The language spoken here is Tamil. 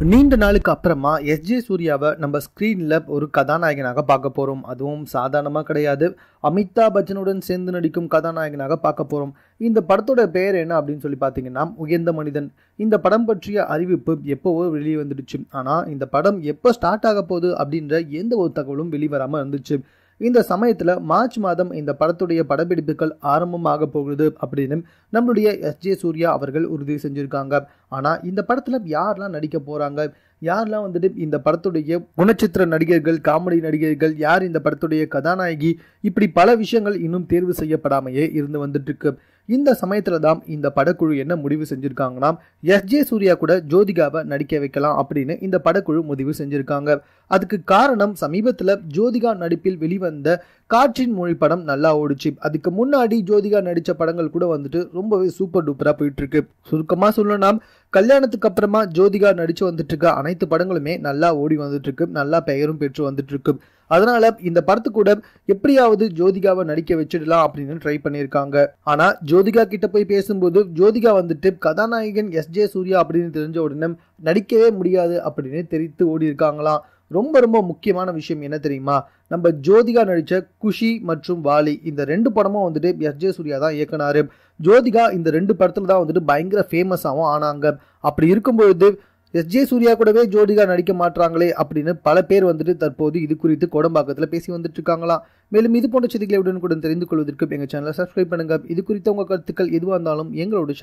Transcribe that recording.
நீண்ட நாளுக்கு அப்புறமா எஸ்ஜே சூர்யாவை நம்ம ஸ்க்ரீனில் ஒரு கதாநாயகனாக பார்க்க போகிறோம் அதுவும் சாதாரணமாக கிடையாது. அமிதாப் பச்சனுடன் சேர்ந்து நடிக்கும் கதாநாயகனாக பார்க்க போகிறோம் இந்த படத்தோட பெயர் என்ன அப்படின்னு சொல்லி பார்த்தீங்கன்னா உயர்ந்த மனிதன் இந்த படம் பற்றிய அறிவிப்பு எப்போவோ வெளியே வந்துடுச்சு. ஆனால் இந்த படம் எப்போ ஸ்டார்ட் ஆக போகுது அப்படின்ற எந்த ஒரு தகவலும் வெளிவராமல் இருந்துச்சு. இந்த சமயத்தில் மார்ச் மாதம் இந்த படத்துடைய படப்பிடிப்புகள் ஆரம்பமாக போகுது அப்படின்னு நம்மளுடைய எஸ் ஜே சூர்யா அவர்கள் உறுதி செஞ்சுருக்காங்க. ஆனால் இந்த படத்தில் யாரெல்லாம் நடிக்க போகிறாங்க யாரெல்லாம் வந்துட்டு இந்த படத்துடைய குணச்சித்திர நடிகர்கள் காமெடி நடிகர்கள் யார் இந்த படத்துடைய கதாநாயகி? இப்படி பல விஷயங்கள் இன்னும் தேர்வு செய்யப்படாமையே இருந்து வந்துட்டு இருக்கு. இந்த சமயத்தில் தான் இந்த படக்குழு என்ன முடிவு செஞ்சுருக்காங்கன்னா எஸ். ஜே. சூர்யா கூட ஜோதிகாவை நடிக்க வைக்கலாம் அப்படின்னு இந்த படக்குழு முடிவு செஞ்சுருக்காங்க. அதுக்கு காரணம் சமீபத்தில் ஜோதிகா நடிப்பில் வெளிவந்த காற்றின் மொழி படம் நல்லா ஓடிச்சு. அதுக்கு முன்னாடி ஜோதிகா நடித்த படங்கள் கூட வந்துட்டு ரொம்பவே சூப்பர் டூப்பராக போயிட்டுருக்கு. சுருக்கமாக சொல்லணும்னா கல்யாணத்துக்கு அப்புறமா ஜோதிகா நடித்து வந்துட்டு இருக்க அனைத்து படங்களுமே நல்லா ஓடி வந்துட்டு இருக்கு நல்லா பெயரும் பெற்று வந்துட்டு இருக்கு அதனால இந்த படத்து கூட எப்படியாவது ஜோதிகாவை நடிக்க வச்சிடலாம் அப்படின்னு ட்ரை பண்ணியிருக்காங்க. ஆனா ஜோதிகா கிட்ட போய் பேசும்போது ஜோதிகா வந்துட்டு கதாநாயகன் எஸ் ஜே சூர்யா அப்படின்னு தெரிஞ்ச உடனே நடிக்கவே முடியாது அப்படின்னு தெரிவித்து ஓடி இருக்காங்களாம் ரொம்ப ரொம்ப முக்கியமான விஷயம் என்ன தெரியுமா? நம்ம ஜோதிகா நடித்த குஷி மற்றும் வாலி இந்த ரெண்டு படமும் வந்துட்டு எஸ் ஜே சூர்யா தான் இயக்குனாரு. ஜோதிகா இந்த ரெண்டு படத்துல தான் வந்துட்டு பயங்கர ஃபேமஸாகவும் ஆனாங்க. அப்படி இருக்கும்பொழுது எஸ். ஜே. சூர்யா கூடவே ஜோதிகா நடிக்க மாட்டாங்களே அப்படின்னு பல பேர் வந்துட்டு தற்போது இது குறித்து கோடம்பாக்கத்தில் பேசி வந்துட்டு இருக்காங்களாம் மேலும் இது போன்ற செய்திகளை உடனுக்குடன் தெரிந்து கொள்வதற்கு எங்கள் சேனலை சப்ஸ்கிரைப் பண்ணுங்க. இது குறித்த உங்கள் கருத்துக்கள் எதுவாக இருந்தாலும் எங்களோட